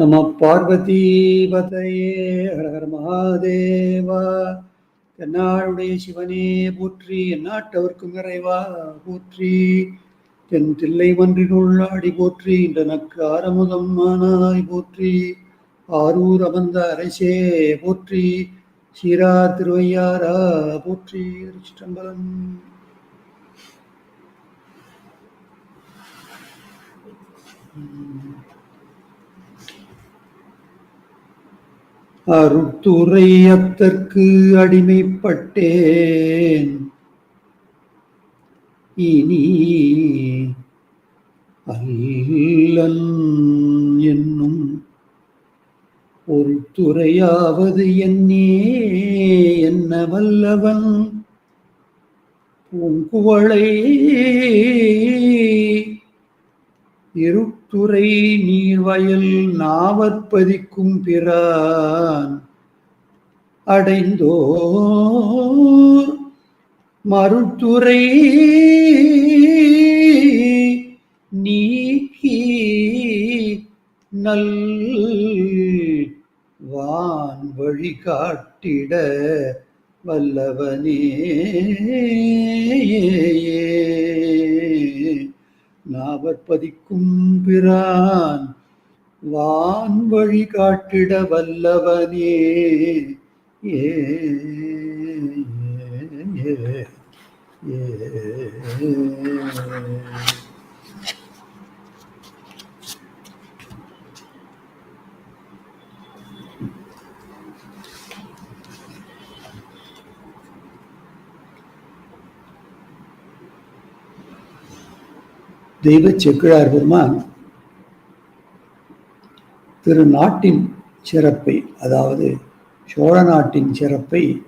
நம பார்வதிபதையே ஹரஹர மகாதேவா. தென்னாளுடைய சிவனே போற்றி. எந்நாட்டவர்க்கும் இறைவா போற்றி. தென் தில்லை மன்றினுள் ஆடி போற்றி. இன்றனக்கு ஆரமுதம் மானாய் போற்றி. ஆரூர் அமர்ந்த அரசே போற்றி. சீரா திருவையாரா போற்றி. திருச்சிற்றம்பலம். Mm-hmm. அருத்துறையத்தற்கு அடிமைப்பட்டேன். இனி அல்லன் என்னும் ஒரு துறையாவது என்னே என்ன வல்லவன்? பூங்குவளை இருத்துறை நீர்வயல் நாவற்பதிக்கும் பிறான் அடைந்தோர். மறுத்துறை நீக்கி நல் வான் வழிகாட்டிட வல்லவனே. நாவற்பதிக்கும் பிரான் வான் வழி காட்டிட வல்லவனே. ஏ ஏ, ஏ, தெய்வ செக்கிழார் பெருமான் திரு நாட்டின் சிறப்பை அதாவது சோழ நாட்டின் சிறப்பை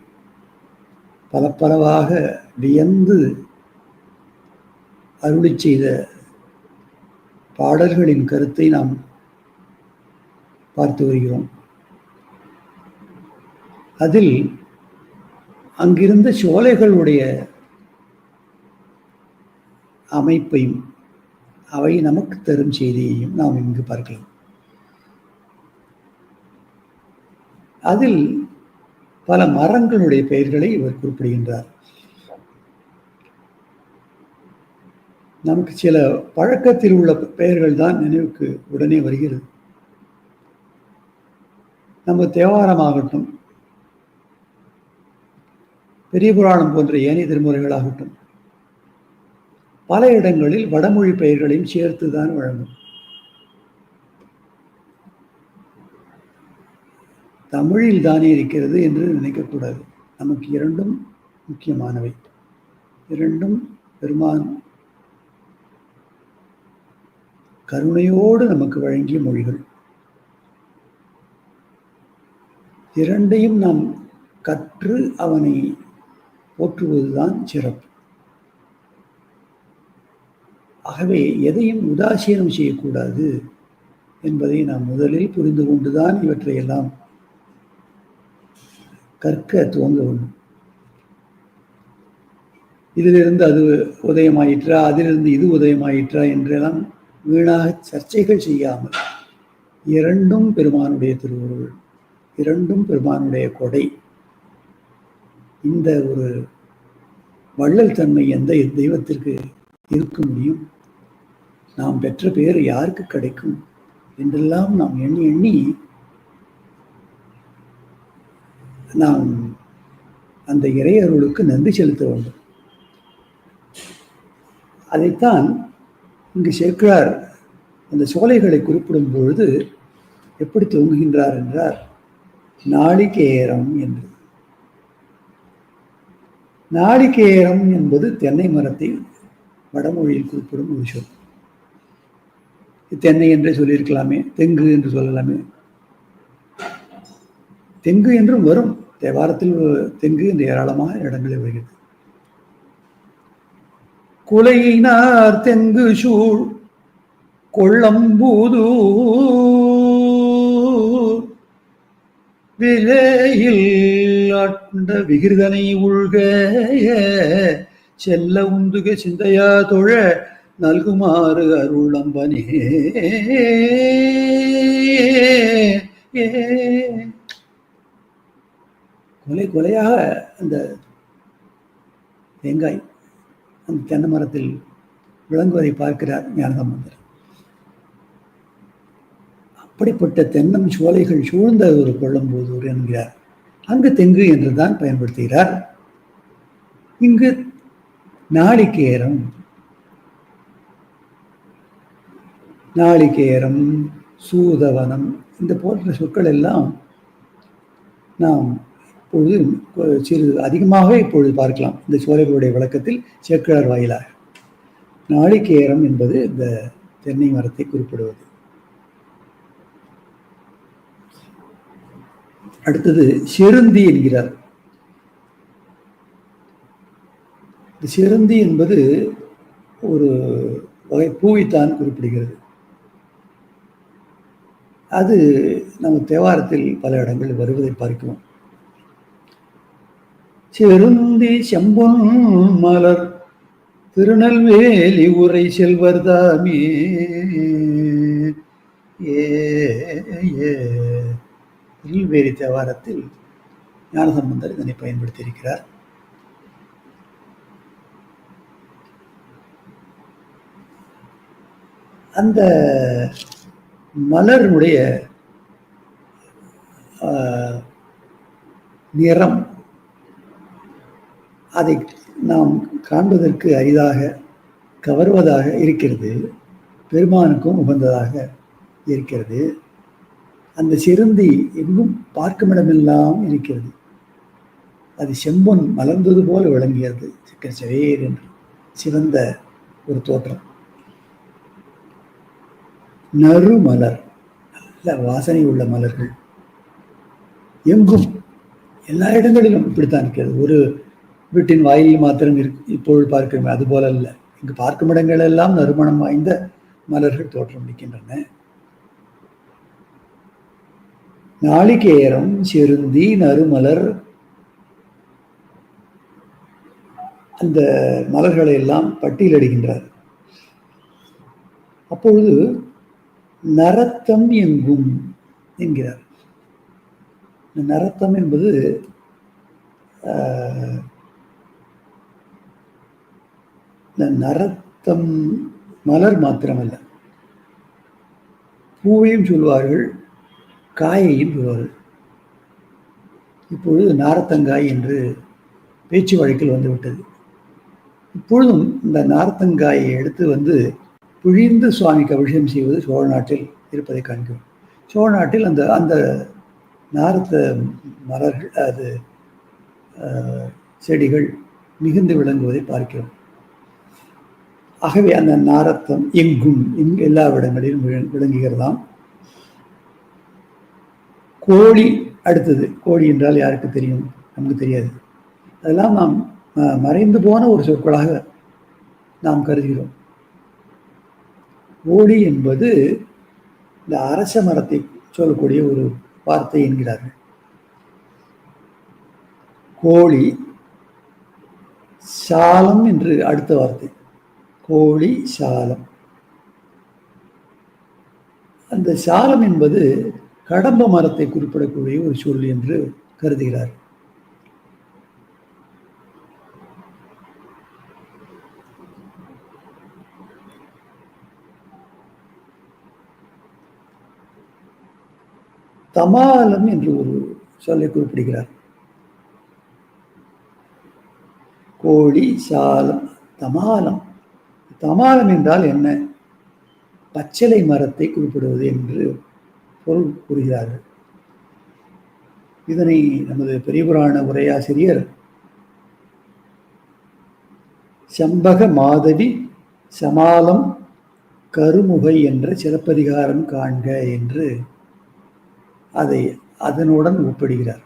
பல பலவாக வியந்து அருளி செய்த பாடல்களின் கருத்தை நாம் பார்த்து வருகிறோம். அதில் அங்கிருந்த சோலைகளுடைய அமைப்பையும் அவை நமக்கு தரும் செய்தியையும் நாம் இங்கு பார்க்கலாம். அதில் பல மரங்களுடைய பெயர்களை இவர் குறிப்பிடுகின்றார். நமக்கு சில பழக்கத்தில் உள்ள பெயர்கள் தான் நினைவுக்கு உடனே வருகிறது. நம்ம தேவாரமாகட்டும் பெரிய புராணம் போன்ற ஏனைய திருமுறைகளாகட்டும் பல இடங்களில் வடமொழி பெயர்களையும் சேர்த்து தான் வழங்கும். தமிழில் தானே இருக்கிறது என்று நினைக்கக்கூடாது. நமக்கு இரண்டும் முக்கியமானவை. இரண்டும் பெருமான் கருணையோடு நமக்கு வழங்கிய மொழிகள். இரண்டையும் நாம் கற்று அவனை போற்றுவதுதான் சிறப்பு. ஆகவே எதையும் உதாசீனம் செய்யக்கூடாது என்பதை நாம் முதலில் புரிந்து கொண்டுதான் இவற்றையெல்லாம் கற்க துவங்க வேண்டும். இதிலிருந்து அது உதயமாயிற்றா? அதிலிருந்து இது உதயமாயிற்றா? என்றெல்லாம் வீணாக சர்ச்சைகள் செய்யாமல் இரண்டும் பெருமானுடைய திருவுருள் இரண்டும் பெருமானுடைய கொடை. இந்த ஒரு வள்ளல் தன்மை எந்த தெய்வத்திற்கு இருக்க முடியும். நாம் பெற்ற பேர் யாருக்கு கிடைக்கும்? என்றெல்லாம் நாம் எண்ணி எண்ணி நாம் அந்த இறையருளுக்கு நன்றி செலுத்த வேண்டும். அதைத்தான் இங்கு சேர்க்கிறார். அந்த சோலைகளை குறிப்பிடும் பொழுது எப்படி துவங்குகின்றார் என்றார். நாளிகேரம் என்று. நாளிகேரம் என்பது தென்னை மரத்தை வடமொழியில் குறிப்பிடும் ஒரு சொல். தென்னை என்றே சொல்லியிருக்கலாமே தெங்கு என்று சொல்லலாமே. தெங்கு என்றும் வரும். தேவாரத்தில் தெங்கு என்று ஏராளமான இடங்களில் வருகிறது. குலையினார் தெங்கு சூழ் கொள்ளம்பூது விலையில் ஆட்கொண்ட விகிர்தனை உள்க செல்ல உந்துக சிந்தையா தொழ நல்குமாறு அருளம்பனே. கொலை கொலையாக அந்த தேங்காய் அந்த தென்னை மரத்தில் விளங்குவதை பார்க்கிறார் ஞானதம்பந்தர் அப்படிப்பட்ட தென்னம் சோலைகள் சூழ்ந்த ஒரு கொள்ளம்போதூர் என்கிறார். அங்கு தெங்கு என்றுதான் பயன்படுத்துகிறார். இங்கு நாளிகேரம். நாளிகேரம் சூதவனம் இந்த போன்ற சொற்கள் எல்லாம் நாம் இப்பொழுது சிறு அதிகமாக இப்பொழுது பார்க்கலாம். இந்த சோலைகளுடைய விளக்கத்தில் சேக்கிழார் வாயிலாக. நாளிகேரம் என்பது இந்த தென்னை மரத்தை குறிப்பிடுவது. அடுத்தது செருந்தி என்கிறார். இந்த என்பது ஒரு வகை பூவைத்தான் குறிப்பிடுகிறது. அது நம்ம தேவாரத்தில் பல இடங்களில் வருவதை பார்க்கிறோம். செருந்தி செம்பொன் மலர் திருநெல்வேலி உரை செல்வர் தாமே. ஏல்வேலி தேவாரத்தில் ஞானசம்பந்தர் இதனை பயன்படுத்தியிருக்கிறார். அந்த மலருடைய நிறம் அதை நாம் காண்பதற்கு அரிதாக கவர்வதாக இருக்கிறது பெருமானுக்கும் உகந்ததாக இருக்கிறது. அந்த சிறுந்தி எங்கும் பார்க்குமிடமெல்லாம் இருக்கிறது. அது செம்பொன் மலர்ந்தது போல விளங்கியது சிக்கன் செவேர் என்று சிவந்த ஒரு தோற்றம். நறுமலர். நல்ல வாசனை உள்ள மலர்கள். எங்கும் எல்லா இடங்களிலும் இப்படித்தான் இருக்கிறது. ஒரு வீட்டின் வாயில் மாத்திரம் இருக்கு இப்பொழுது பார்க்கிறோம் அது போல அல்ல. இங்கு பார்க்கும் இடங்கள் எல்லாம் நறுமணம் வாய்ந்த மலர்கள் தோற்றம் அளிக்கின்றன. நாளிகேரம் செருந்தி நறுமலர். அந்த மலர்களை எல்லாம் பட்டியலிடுகின்றார். அப்பொழுது நரத்தம் எங்கும் என்கிறார். இந்த நரத்தம் என்பது இந்த நரத்தம் மலர் மாத்திரமல்ல. பூவையும் சொல்வார்கள் காயையும் சொல்வார்கள். இப்பொழுது நாரத்தங்காய் என்று பேச்சு வழக்கில் வந்துவிட்டது. இப்பொழுதும் இந்த நார்த்தங்காயை எடுத்து வந்து பிழிந்து சுவாமிக்கு அபிஷேகம் செய்வது சோழ நாட்டில் இருப்பதை காண்கிறோம். சோழ நாட்டில் அந்த அந்த நாரத்த மலர்கள் அது செடிகள் மிகுந்து விளங்குவதை பார்க்கிறோம். ஆகவே அந்த நாரத்தம் எங்கும் எங்கு எல்லா இடங்களிலும் விளங்குகிறதாம். கோழி அடுத்தது கோழி என்றால் யாருக்கு தெரியும்? நமக்கு தெரியாது. அதெல்லாம் நாம் மறைந்து போன ஒரு சொற்களாக நாம் கருதுகிறோம். ஓடி என்பது இந்த அரச மரத்தை சொல்லக்கூடிய ஒரு வார்த்தை என்கிறார்கள். கோழி சாலம் என்று அடுத்த வார்த்தை. கோழி சாலம். அந்த சாலம் என்பது கடம்ப மரத்தை குறிப்பிடக்கூடிய ஒரு சொல் என்று கருதுகிறார் தமாலம் என்று ஒரு சொல்லை குறிப்பிடுகிறார். கோழி சாலம் தமாலம். தமாலம் என்றால் என்ன? பச்சிலை மரத்தை குறிப்பிடுவது என்று பொருள் கூறுகிறார்கள். இதனை நமது பெரியபுராண உரையாசிரியர் செம்பக மாதவி சமாலம் கருமுகை என்ற சிலப்பதிகாரம் காண்க என்று அதை அதனுடன் ஒப்பிடுகிறார்.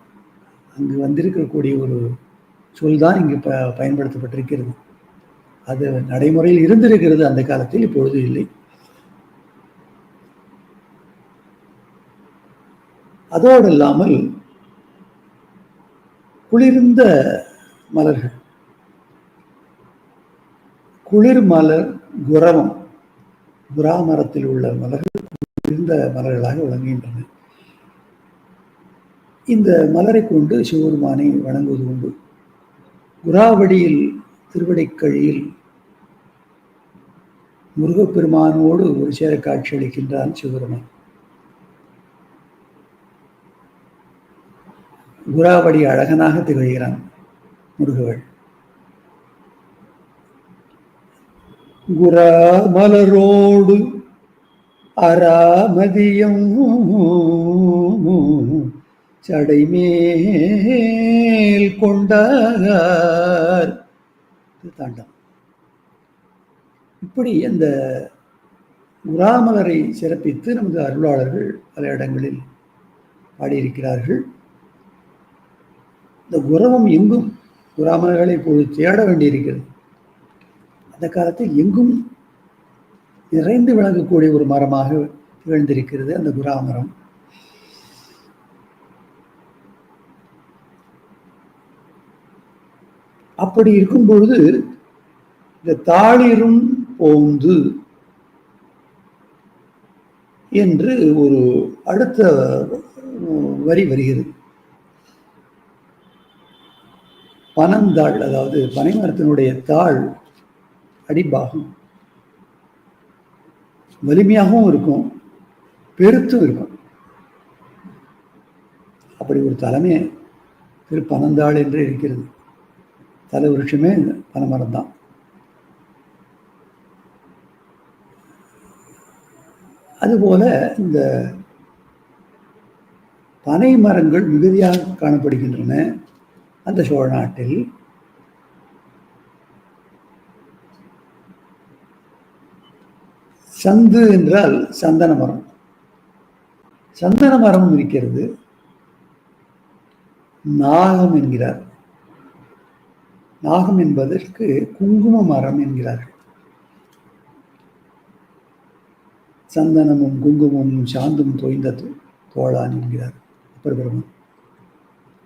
அங்கு வந்திருக்கக்கூடிய ஒரு சொல் தான் இங்கு ப பயன்படுத்தப்பட்டிருக்கிறது. அது நடைமுறையில் இருந்திருக்கிறது அந்த காலத்தில் இப்பொழுது இல்லை. அதோடு இல்லாமல் குளிர்ந்த மலர்கள் குளிர் மலர் குரவம் குரா மரத்தில் உள்ள மலர்கள் குளிர்ந்த மலர்களாக விளங்குகின்றன. இந்த மலரை கொண்டு சிவபெருமானை வணங்குவது உண்டு. குராவடியில் திருவடைக்கழியில் முருகப்பெருமானோடு ஒரு சேர காட்சி அளிக்கின்றான் சிவபெருமான். குராவடி அழகனாக திகழ்கிறான் முருகவள். குரா மலரோடு அராமதியம் சடைமேல் கொண்டார். தாண்டம். இப்படி அந்த உராமலரை சிறப்பித்து நமது அருளாளர்கள் பல இடங்களில் பாடியிருக்கிறார்கள். இந்த குரவம் எங்கும் குராமலர்களை இப்பொழுது தேட வேண்டியிருக்கிறது. அந்த காலத்தில் எங்கும் நிறைந்து விளங்கக்கூடிய ஒரு மரமாக திகழ்ந்திருக்கிறது அந்த குராமரம் அப்படி இருக்கும் பொழுது இந்த தாளிரும் போந்து என்று ஒரு அடுத்த வரி வருகிறது. பனந்தாள் அதாவது பனைமரத்தினுடைய தாள் அடிபாகம் வலிமையாகவும் இருக்கும் பெருத்தும் இருக்கும். அப்படி ஒரு தலைமை திரு பனந்தாள் என்று இருக்கிறது. தலை விருட்சமே பனைமரம் தான் அதுபோல இந்த பனை மரங்கள் மிகுதியாக காணப்படுகின்றன. அந்த சோழ நாட்டில் சந்து என்றால் சந்தன மரம். சந்தன மரம் இருக்கிறது. நாகம் என்கிறார். நாகம் என்பதற்கு குங்கும மரம் என்கிறார்கள். சந்தனமும் குங்குமமும் சாந்தும் தோய்ந்த தோழான் என்கிறார் அப்பர் பிரம்மன்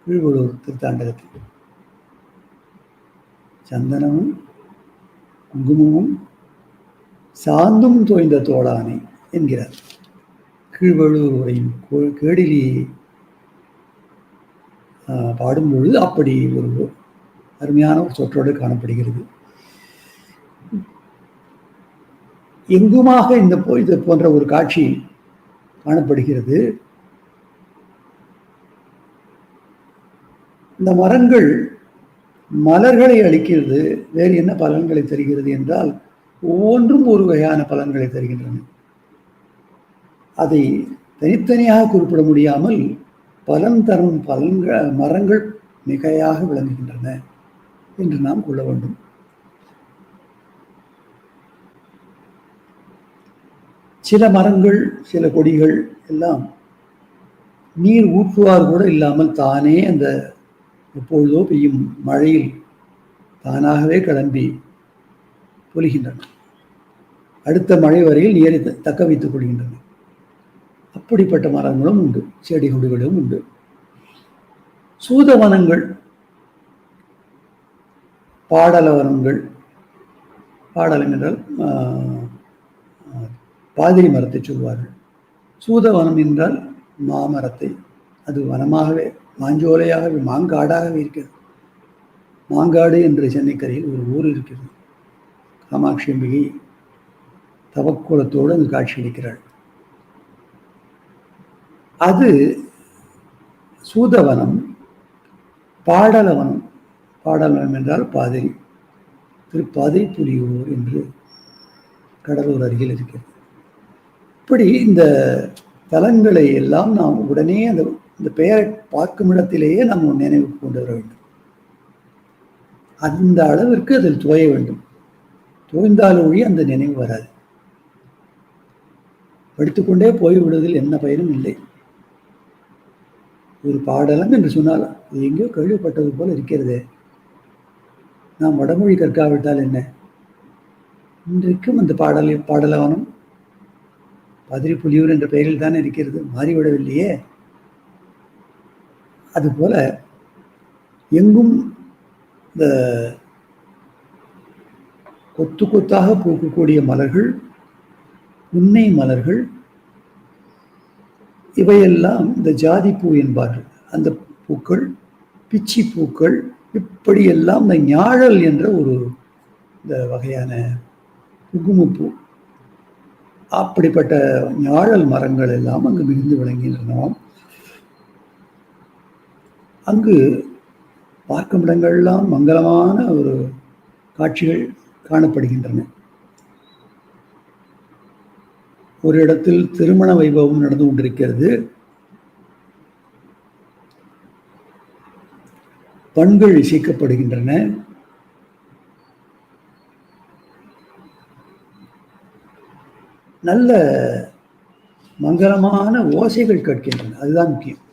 கீழ்வளூர் திருத்தாண்டகத்தில் சந்தனமும் குங்குமமும் சாந்தும் தோய்ந்த தோழானை என்கிறார். கீழ்வள்ளூர் உரையும் கேடிலி பாடும் பொழுது அப்படி ஒரு அருமையான ஒரு சொற்றோடு காணப்படுகிறது. எங்குமாக இந்த இது போன்ற ஒரு காட்சி காணப்படுகிறது. இந்த மரங்கள் மலர்களை அளிக்கிறது வேறு என்ன பலன்களை தருகிறது என்றால் ஒவ்வொன்றும் ஒரு வகையான பலன்களை தருகின்றன. அதை தனித்தனியாக குறிப்பிட முடியாமல் பலன் தரும் பலன்கள் மரங்கள் மிகையாக விளங்குகின்றன. என்று நாம் கொள்ள வேண்டும். சில மரங்கள் சில கொடிகள் எல்லாம் நீர் ஊற்றுவார் கூட இல்லாமல் தானே அந்த எப்பொழுதோ பெய்யும் மழையில் தானாகவே கிளம்பி பொலிகின்றன அடுத்த மழை வரையில் நீரை தக்க வைத்துக் கொள்கின்றன. அப்படிப்பட்ட மரங்களும் உண்டு செடி கொடிகளும் உண்டு. சூதவனங்கள் பாடலவனங்கள் பாடலம் என்றால் பாதிரி மரத்தை சொல்வார்கள். சூதவனம் என்றால் மாமரத்தை. அது வனமாகவே மாஞ்சோலையாகவே மாங்காடாகவே இருக்கிறது. மாங்காடு என்று சென்னைக்கரையில் ஒரு ஊர் இருக்கிறது. காமாட்சி அம்பிகை தவக்கோலத்தோடு அங்கு காட்சியளிக்கிறாள் அது சூதவனம் பாடலவனம் பாடலவனம் என்றால் பாதிரி திருப்பாதிரி புலியூர் என்று கடலூர் அருகில் இருக்கிறது. இப்படி இந்த தலங்களை எல்லாம் நாம் உடனே அந்த இந்த பெயரை பார்க்கும் இடத்திலேயே நாம் நினைவுக்கு கொண்டு வர வேண்டும். அந்த அளவிற்கு அதில் துவைய வேண்டும். துவைந்தால் ஒழி அந்த நினைவு வராது. படித்துக்கொண்டே போய்விடுவதில் என்ன பயனும் இல்லை. ஒரு பாடலம் என்று சொன்னால் அது எங்கேயோ கேள்விப்பட்டது போல இருக்கிறதே. நாம் வடமொழி கற்காவிட்டால் என்ன? இன்றைக்கும் அந்த பாடலை பாடலவனம் பதிரி புலியூர் என்ற பெயரில் தான் இருக்கிறது. மாறிவிடவில்லையே. அதுபோல எங்கும் இந்த கொத்து கொத்தாக பூக்கக்கூடிய மலர்கள் உன்னை மலர்கள் இவையெல்லாம் இந்த ஜாதி பூ என்பார்கள். அந்த பூக்கள் பிச்சி பூக்கள் இப்படியெல்லாம் இந்த ஞாழல் என்ற ஒரு இந்த வகையான குங்குமப்பூ அப்படிப்பட்ட ஞாழல் மரங்கள் எல்லாம் அங்கு மிகுந்து விளங்கினோம் அங்கு பார்க்கும் இடங்கள்லாம் மங்களமான ஒரு காட்சிகள் காணப்படுகின்றன. ஒரு இடத்தில் திருமண வைபவம் நடந்து கொண்டிருக்கிறது. பண்கள் இசைக்கப்படுகின்றன. நல்ல மங்களமான ஓசைகள் கேட்கின்றன. அதுதான் முக்கியம்.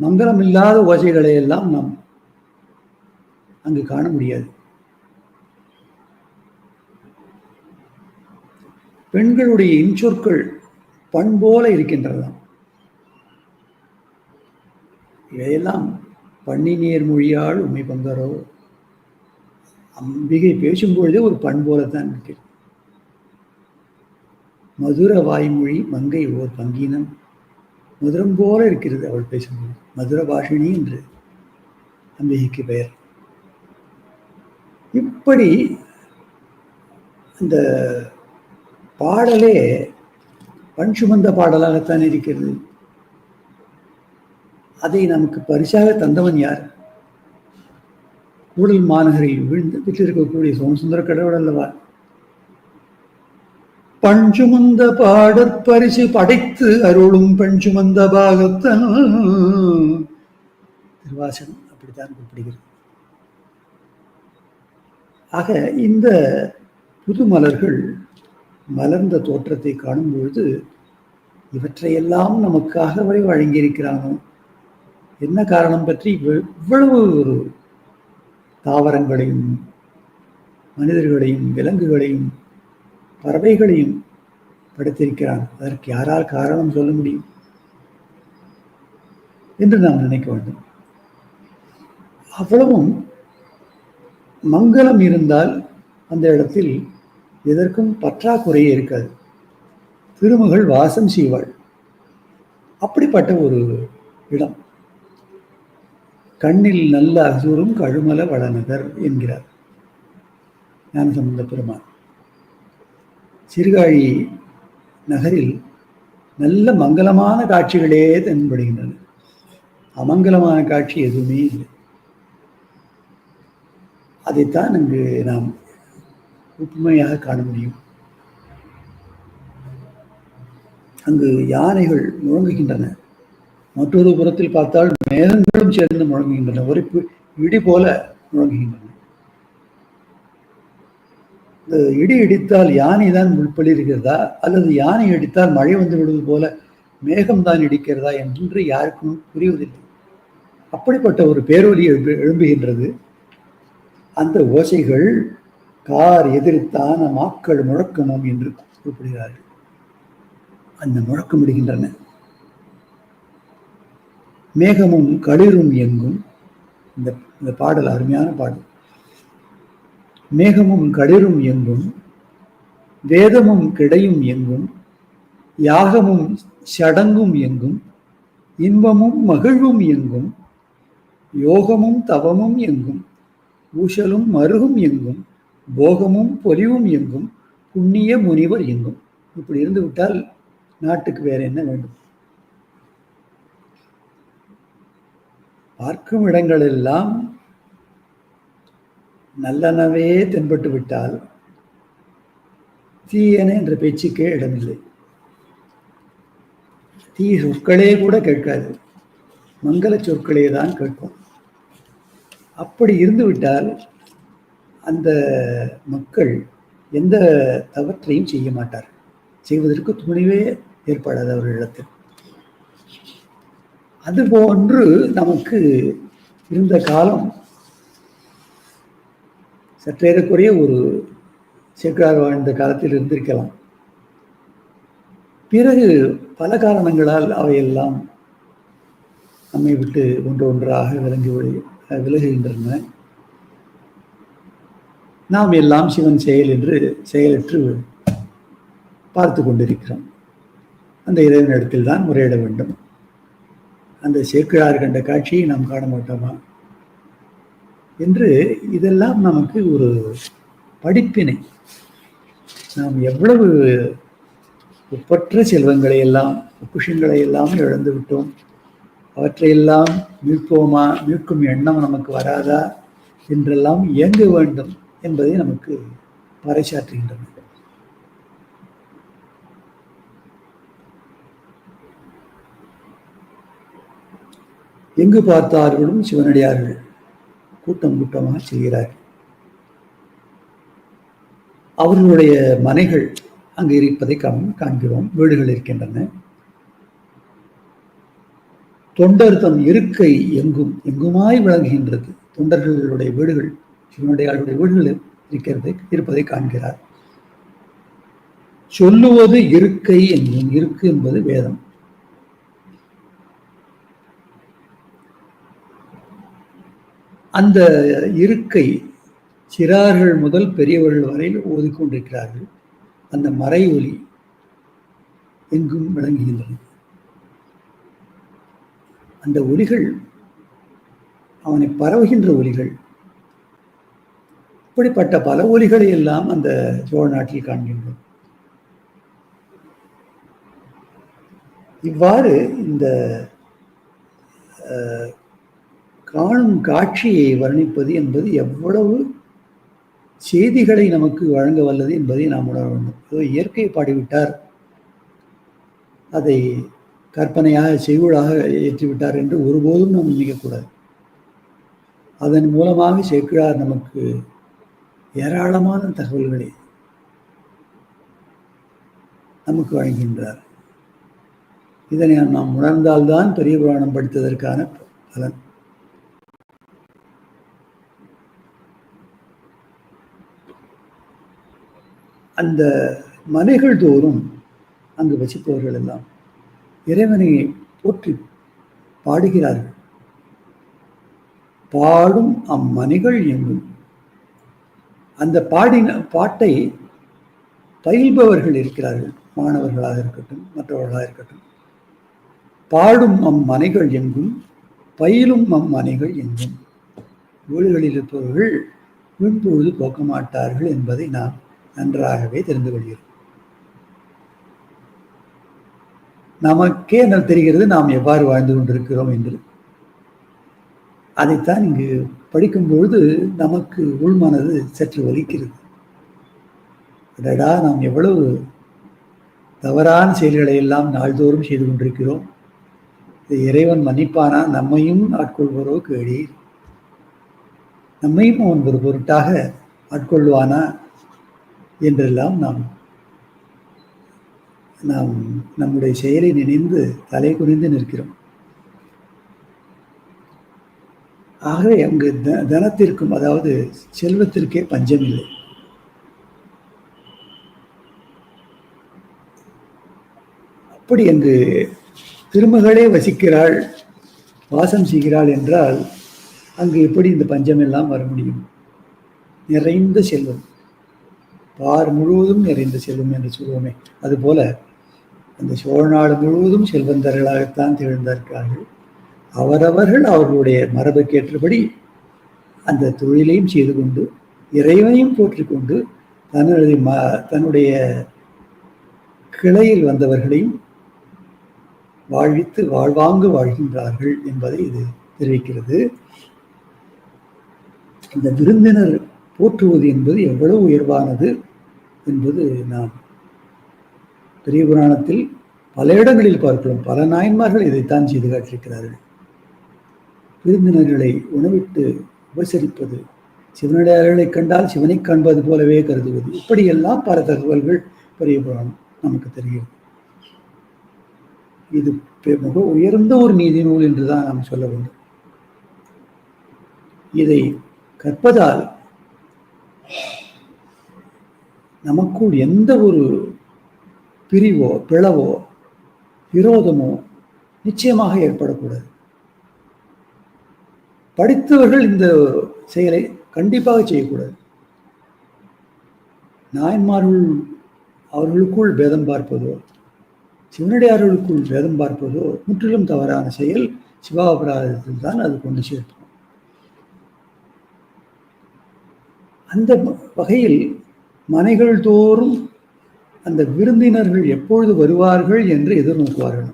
மங்களம் இல்லாத ஓசைகளை எல்லாம் நாம் அங்கு காண முடியாது. பெண்களுடைய இன்சொற்கள் பண்போல இருக்கின்றதாம். இவையெல்லாம் பன்னிநீர் மொழியால் உண்மை பங்கரோ. அம்பிகை பேசும்பொழுதே ஒரு பண்போலத்தான் இருக்கிறது மதுர வாய்மொழி மங்கை ஓர் பங்கினம். மதுரம் போல இருக்கிறது அவள் பேசும்போது மதுர பாஷினி என்று அம்பிகைக்கு பெயர். இப்படி அந்த பாடலே பண் சுமந்த பாடலாகத்தான் இருக்கிறது. அதை நமக்கு பரிசாக தந்தவன் யார்? கூடல் மாநகரில் விழுந்து விற்றிருக்கக்கூடிய சோமசுந்தர கடவுள் அல்லவா? பஞ்சுமந்த பாடற் பரிசு படைத்து அருளும் பஞ்சுமந்த பாகத்தன். திருவாசகம் அப்படித்தான் குறிப்பிடுகிறது ஆக இந்த புது மலர்கள் மலர்ந்த தோற்றத்தை காணும் பொழுது இவற்றையெல்லாம் நமக்காகவே வழங்கியிருக்கிறானோ? என்ன காரணம் பற்றி இவ்வளவு ஒரு தாவரங்களையும் மனிதர்களையும் விலங்குகளையும் பறவைகளையும் படைத்திருக்கிறான். அதற்கு யாரால் காரணம் சொல்ல முடியும்? என்று நாம் நினைக்க வேண்டும். அவ்வளவும் மங்களம் இருந்தால் அந்த இடத்தில் எதற்கும் பற்றாக்குறையே இருக்காது. திருமகள் வாசம் செய்வாள். அப்படிப்பட்ட ஒரு இடம். கண்ணில் நல்ல அசூரும் கழுமல வளநகர் என்கிறார். ஞானசம்பந்த பெருமான். சிறுகாழி நகரில் நல்ல மங்களமான காட்சிகளே தென்படுகின்றன. அமங்கலமான காட்சி எதுவுமே இல்லை. அதைத்தான் அங்கு நாம் ஒப்புமையாக காண முடியும். அங்கு யானைகள் முழங்குகின்றன. மற்றொரு புறத்தில் பார்த்தால் மேகங்களும் சேர்ந்து முழங்குகின்றன. ஒரு இடி போல முழங்குகின்றன. இந்த இடி இடித்தால் யானை தான் உள்பளிருக்கிறதா அல்லது யானை இடித்தால் மழை வந்து விடுவது போல மேகம் தான் இடிக்கிறதா என்று யாருக்கும் புரிவதில்லை. அப்படிப்பட்ட ஒரு பேரொலி எழும்பு எழும்புகின்றது. அந்த ஓசைகள் கார் எதிர்த்தான மாக்கள் முழக்கணும் என்று குறிப்பிடுகிறார்கள் அந்த முழக்கம் விடுகின்றன மேகமும் களிரும் எங்கும் இந்த இந்த பாடல் அருமையான பாடல். மேகமும் களிரும் எங்கும் வேதமும் கிடையும் எங்கும் யாகமும் சடங்கும் எங்கும் இன்பமும் மகிழ்வும் எங்கும் யோகமும் தவமும் எங்கும் ஊசலும் மருகும் எங்கும் போகமும் பொலிவும் எங்கும் புண்ணிய முனிவர் எங்கும் இப்படி இருந்து விட்டால் நாட்டுக்கு வேற என்ன வேண்டும்? பார்க்கும் இடங்களெல்லாம் நல்லனவே தென்பட்டு விட்டால் தீயன என்ற பேச்சுக்கே இடமில்லை. தீ சொற்களே கூட கேட்காது. மங்கள சொற்களே தான் கேட்கும். அப்படி இருந்து விட்டால் அந்த மக்கள் எந்த தவற்றையும் செய்ய மாட்டார் செய்வதற்கு துணிவே ஏற்படாது அவர்களிடத்தில். அதுபோன்று நமக்கு இருந்த காலம் சற்றேறக்குறைய ஒரு சேக்கார் வாழ்ந்த காலத்தில் இருந்திருக்கலாம். பிறகு பல காரணங்களால் அவையெல்லாம் நம்மை விட்டு ஒன்று ஒன்றாக விளங்கி விலகுகின்றன. நாம் எல்லாம் சிவன் செயல் என்று செயலற்று பார்த்து கொண்டிருக்கிறோம். அந்த இறைவனிடத்தில் தான் முறையிட வேண்டும். அந்த சேக்கிழார் கண்ட காட்சியை நாம் காண மாட்டோமா? என்று இதெல்லாம் நமக்கு ஒரு படிப்பினை. நாம் எவ்வளவு ஒப்பற்ற செல்வங்களை எல்லாம் பொக்குஷங்களை எல்லாம் இழந்து விட்டோம். அவற்றையெல்லாம் மீட்போமா மீட்கும் எண்ணம் நமக்கு வராதா? என்றெல்லாம் இயங்க வேண்டும் என்பதை நமக்கு பறைசாற்றுகின்றன. எங்கு பார்த்தார்களும் சிவனடியார்கள். கூட்டம் கூட்டமாக செல்கிறார்கள். அவர்களுடைய மனைகள் அங்கு இருப்பதை காண்கிறோம். வீடுகள் இருக்கின்றன. தொண்டர் தம் இருக்கை எங்கும் எங்குமாய் விளங்குகின்றது. தொண்டர்களுடைய வீடுகள் சிவனுடைய வீடுகள் இருக்கிறது இருப்பதை காண்கிறார். சொல்லுவது இருக்கை என்கும் இருக்கு என்பது வேதம். அந்த இருக்கை சிறார்கள் முதல் பெரியவர்கள் வரையில் ஓதிக்கொண்டிருக்கிறார்கள். அந்த மறை ஒலி எங்கும் விளங்குகின்றன அந்த ஒலிகள் அவனை பரவுகின்ற ஒலிகள். இப்படிப்பட்ட பல ஒலிகளை எல்லாம் அந்த சோழ நாட்டில் காண்கின்றோம். இவ்வாறு இந்த காணும் காட்சியை வர்ணிப்பது என்பது எவ்வளவு செய்திகளை நமக்கு வழங்க வல்லது என்பதை நாம் உணர வேண்டும். ஏதோ இயற்கையை பாடிவிட்டார். அதை கற்பனையாக செய்யுளாக ஏற்றிவிட்டார் என்று ஒருபோதும் நாம் நினைக்கக்கூடாது. அதன் மூலமாக சேக்கிழார் நமக்கு ஏராளமான தகவல்களை நமக்கு வழங்குகின்றார். இதனை நாம் உணர்ந்தால்தான் பெரிய புராணம் படித்ததற்கான பலன். அந்த மனைகள் தோறும் அங்கு வசிப்பவர்கள் எல்லாம் இறைவனை போற்றி பாடுகிறார்கள். பாடும் அம்மணிகள் எங்கும். அந்த பாடின பாட்டை பயில்பவர்கள் இருக்கிறார்கள். மாணவர்களாக இருக்கட்டும் மற்றவர்களாக இருக்கட்டும். பாடும் அம்மனைகள் எங்கும் பயிலும் அம்மனைகள் எங்கும். ஊழல்களில் இருப்பவர்கள் விண்பொழுது போக்க மாட்டார்கள் என்பதை நாம் நன்றாகவே தெரிந்து கொள்கிறோம். நமக்கே என்ன தெரிகிறது? நாம் எவ்வாறு வாழ்ந்து கொண்டிருக்கிறோம் என்று. அதைத்தான் இங்கு படிக்கும்பொழுது நமக்கு உள்மனது சற்று வலிக்கிறது. அடடா நாம் எவ்வளவு தவறான செயல்களை எல்லாம் நாள்தோறும் செய்து கொண்டிருக்கிறோம். இது இறைவன் மன்னிப்பானா? நம்மையும் ஆட்கொள்வரோ கேடி. நம்மையும் அவன் ஒரு பொருட்டாக ஆட்கொள்வானா? என்றெல்லாம் நாம் நாம் நம்முடைய செயலை நினைந்து தலை குனிந்து நிற்கிறோம். ஆகவே அங்கு த தனத்திற்கும் அதாவது செல்வத்திற்கே பஞ்சம் இல்லை அப்படி அங்கு திருமகளே வசிக்கிறாள் வாசம் செய்கிறாள் என்றால் அங்கு எப்படி இந்த பஞ்சம் எல்லாம் வர முடியும்? நிறைந்த செல்வம். பார் முழுவதும் நிறைந்து செல்வம் என்று சொல்வோமே. அதுபோல அந்த சோழ நாடு முழுவதும் செல்வந்தர்களாகத்தான் திகழ்ந்தார்கள் அவரவர்கள் அவர்களுடைய மரபுக்கேற்றபடி அந்த தொழிலையும் செய்து கொண்டு இறைவனையும் போற்றிக்கொண்டு தன்னுடைய ம தன்னுடைய கிளையில் வந்தவர்களையும் வாழ்வித்து வாழ்வாங்கு வாழ்கின்றார்கள் என்பதை இது தெரிவிக்கிறது. இந்த விருந்தினர் போற்றுவது என்பது எவ்வளவு உயர்வானது என்பது நாம் பெரிய புராணத்தில் பல இடங்களில் பார்க்கிறோம். பல நாயன்மார்கள் இதைத்தான் செய்து காட்டியிருக்கிறார்கள். விருந்தினர்களை உணவிட்டு உபசரிப்பது சிவனடியார்களை கண்டால் சிவனை காண்பது போலவே கருதுவது இப்படியெல்லாம் பல தகவல்கள் பெரிய புராணம் நமக்கு தெரியும் இது மிக உயர்ந்த ஒரு நீதி நூல் என்றுதான் நாம் சொல்ல வேண்டும். இதை கற்பதால் நமக்குள் எந்த ஒரு பிரிவோ பிளவோ விரோதமோ நிச்சயமாக ஏற்படக்கூடாது. படித்தவர்கள் இந்த செயலை கண்டிப்பாக செய்யக்கூடாது. நாயன்மார்கள் அவர்களுக்குள் பேதம் பார்ப்பதோ சிவனடியார்களுக்குள் வேதம் பார்ப்பதோ முற்றிலும் தவறான செயல் சிவாபராதத்தில் தான் அது கொண்டு சேர்க்கும். அந்த வகையில் மனைகள் தோறும் அந்த விருந்தினர்கள் எப்பொழுது வருவார்கள் என்று எதிர்நோக்குவார்கள்.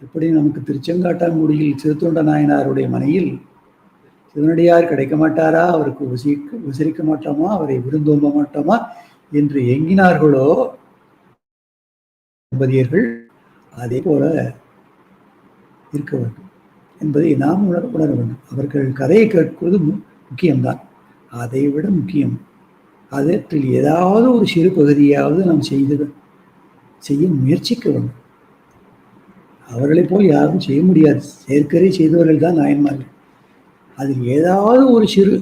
எப்படி நமக்கு திருச்செங்காட்டாங்குடியில் சிறுத்தொண்ட நாயனாருடைய மனையில் சிவனடியார் கிடைக்க மாட்டாரா அவருக்கு உசிக்க உசரிக்க மாட்டோமா? அவரை விருந்தோம்ப மாட்டோமா? என்று எங்கினார்களோ தம்பதியர்கள் அதே போல இருக்க வேண்டும் என்பதை நாம் உணர உணர வேண்டும். அவர்கள் கதையை கேட்பது முக்கியம்தான். அதை விட முக்கியம் அதற்றில் ஏதாவது ஒரு சிறு பகுதியாவது நாம் செய்து செய்ய முயற்சிக்க வேண்டும். அவர்களை போல் யாரும் செய்ய முடியாது. செயற்கரை செய்தவர்கள் தான் நாயன்மார்கள். அதில் ஏதாவது ஒரு சிறு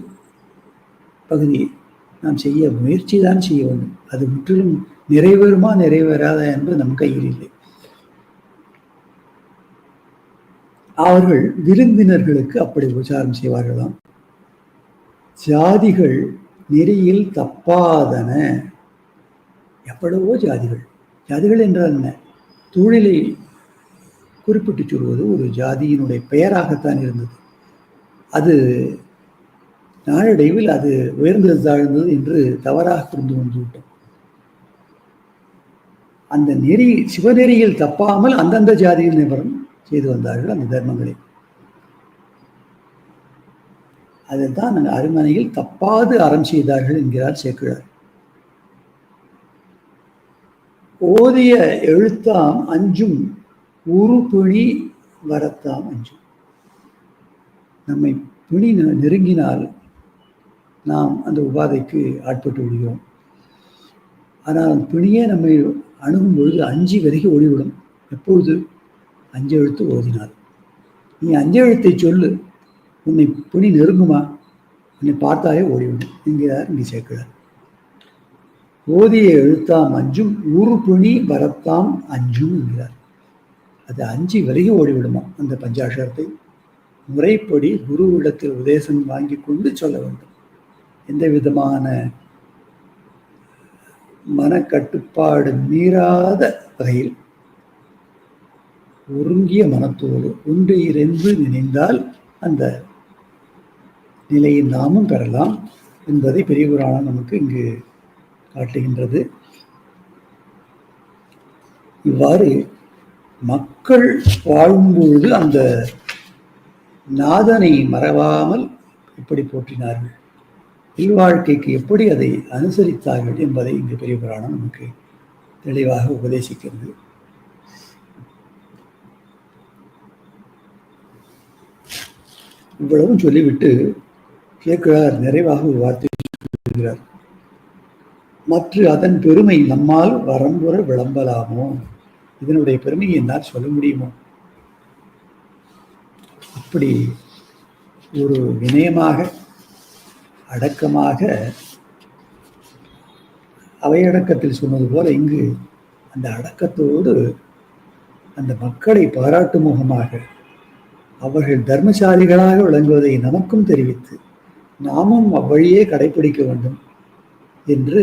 பகுதியை நாம் செய்ய முயற்சி தான் செய்ய வேண்டும். அது முற்றிலும் நிறைவேறுமா நிறைவேறாதா என்பது நம் கையில் இல்லை. அவர்கள் விருந்தினர்களுக்கு அப்படி உபச்சாரம் செய்வார்களாம். ஜாதிகள் நெறியில் தப்பாதன. எவ்வளவோ ஜாதிகள். ஜாதிகள் என்றால் என்ன? தொழிலை குறிப்பிட்டு சொல்வது ஒரு ஜாதியினுடைய பெயராகத்தான் இருந்தது. அது நாளடைவில் அது உயர்ந்தது தாழ்ந்தது என்று தவறாக புரிந்து கொண்டு விட்டோம். அந்த நெறி சிவநெறியில் தப்பாமல் அந்தந்த ஜாதியில் நிபரம் செய்து வந்தார்கள் அந்த தர்மங்களை. அதைத்தான் அந்த அருமனையில் தப்பாது அறம் செய்தார்கள் என்கிறார் சேக்கிழார். ஓதிய எழுத்தாம் அஞ்சும் உரு பிணி வரத்தாம் அஞ்சும். நம்மை பிணி நெருங்கினால் நாம் அந்த உபாதைக்கு ஆட்பட்டு விடுகிறோம். ஆனால் அந்த பிணியே நம்மை அணுகும் பொழுது அஞ்சு விலகி ஓடிவிடும். எப்பொழுது? அஞ்சு எழுத்து ஓதினால். நீ அஞ்சு எழுத்தை சொல்லு. உன்னை பிணி நெருங்குமா? உன்னை பார்த்தாலே ஓடிவிடும் என்கிறார் இங்கே சேர்க்கிறார் ஓதிய எழுத்தாம் அஞ்சும் உரு பிணி வரத்தாம் அஞ்சும் என்கிறார். அது அஞ்சு விலகி ஓடிவிடுமா அந்த பஞ்சாட்சரத்தை? முறைப்படி குருவிடத்தில் உபதேசம் வாங்கி கொண்டு சொல்ல வேண்டும். எந்த விதமான மனக்கட்டுப்பாடு மீறாத வகையில் ஒருங்கிய மனத்தோடு ஒன்று இறைந்து நினைந்தால் அந்த நிலையை நாமும் பெறலாம் என்பதை பெரிய புராணம் நமக்கு இங்கு காட்டுகின்றது. இவ்வாறு மக்கள் வாழும்பொழுது அந்த நாதனை மறவாமல் எப்படி போற்றினார்கள். இல்வாழ்க்கைக்கு எப்படி அதை அனுசரித்தார்கள் என்பதை இங்கு பெரிய புராணம் நமக்கு தெளிவாக உபதேசிக்கிறது. இவ்வளவும் சொல்லிவிட்டு கேட்கிறார் நிறைவாக ஒரு வார்த்தை சொல்கிறார். மற்ற அதன் பெருமை நம்மால் வரம்புற விளம்பலாமோ? இதனுடைய பெருமையை என்னால் சொல்ல முடியுமோ? அப்படி ஒரு வினயமாக அடக்கமாக அவையடக்கத்தில் சொன்னது போல இங்கு அந்த அடக்கத்தோடு அந்த மக்களை பாராட்டு முகமாக அவர்கள் தர்மசாலிகளாக விளங்குவதை நமக்கும் தெரிவித்து நாமும் அவ்வழியே கடைபிடிக்க வேண்டும் என்று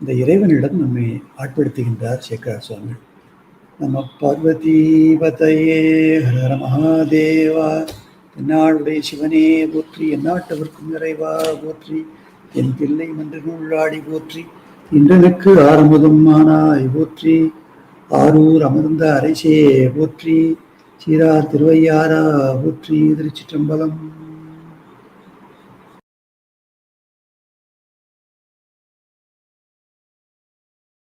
இந்த இறைவனிடம் நம்மை ஆட்படுத்துகின்றார் சேகரா சுவாமி. நம்ம பார்வதி பதையே ஹர மகாதேவா என்னாளுடைய சிவனே போற்றி எந்நாட்டவர்க்கும் நிறைவா போற்றி என் பிள்ளை மன்றுள்ளாடி போற்றி இன்றனுக்கு ஆறுமுதம் ஆனாய் போற்றி ஆரூர் அமர்ந்த அரைசே போற்றி சீரார் திருவையாரா போற்றி திருச்சிற்றம்பலம்